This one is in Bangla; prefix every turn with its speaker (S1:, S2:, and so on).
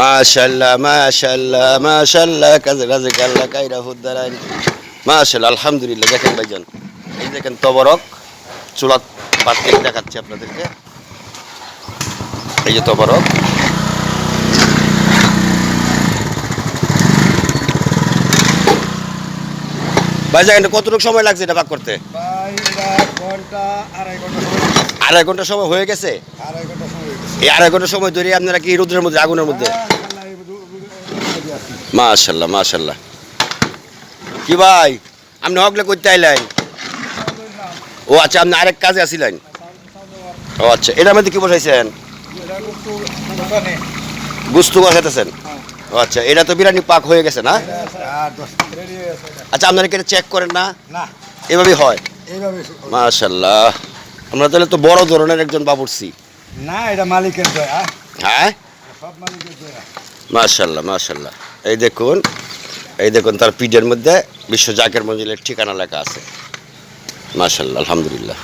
S1: মাশাল্লাহ মাশাল্লাহ মাশাল্লাহ কাজে রাজে কাল্লা কাইরা হুদ্দারাইন। মাশাল্লাহ আলহামদুলিল্লাহ দেখেন ভাইজান এই দেখেন তবরক চুলাত পাটকে দেখাচ্ছি আপনাদেরকে। এই যে তবরক। এটা কতটুকু সময় লাগছে এটা পাক করতে?
S2: ভাই আড়াই ঘণ্টা সময়
S1: হয়ে গেছে
S2: আড়াই ঘণ্টা সময় হয়ে গেছে।
S1: এই আড়াই ঘণ্টা সময় ধরে আপনারা কি রোদ্রের মধ্যে আগুনের মধ্যে। মাশাল্লাহ মাশাল্লাহ। কি ভাই আপনি হকলে করতে আইলেন? ও আচ্ছা আপনি আরেক কাজে আসিলেন? ও আচ্ছা এটার মধ্যে কি বসাইছেন? গুস্তু বসাইতেছেন? ও আচ্ছা এটা তো বিরিয়ানি পাক হয়ে গেছে না। আচ্ছা আপনারা কি এটা চেক করেন না?
S2: না।
S1: এভাবেই হয়? মাশাল্লাহ। আমরা তাহলে তো বড় ধরনের একজন বাবুরছি
S2: না এটা মালিকের দয়া।
S1: হ্যাঁ?
S2: সব মালিকের দয়া।
S1: মাশাল্লাহ মাশাল্লাহ এই দেখুন এই দেখুন তার পিডের মধ্যে বিশ্ব জাকের মঞ্জিলের ঠিকানা লেখা আছে। মাশাল্লাহ আলহামদুলিল্লাহ।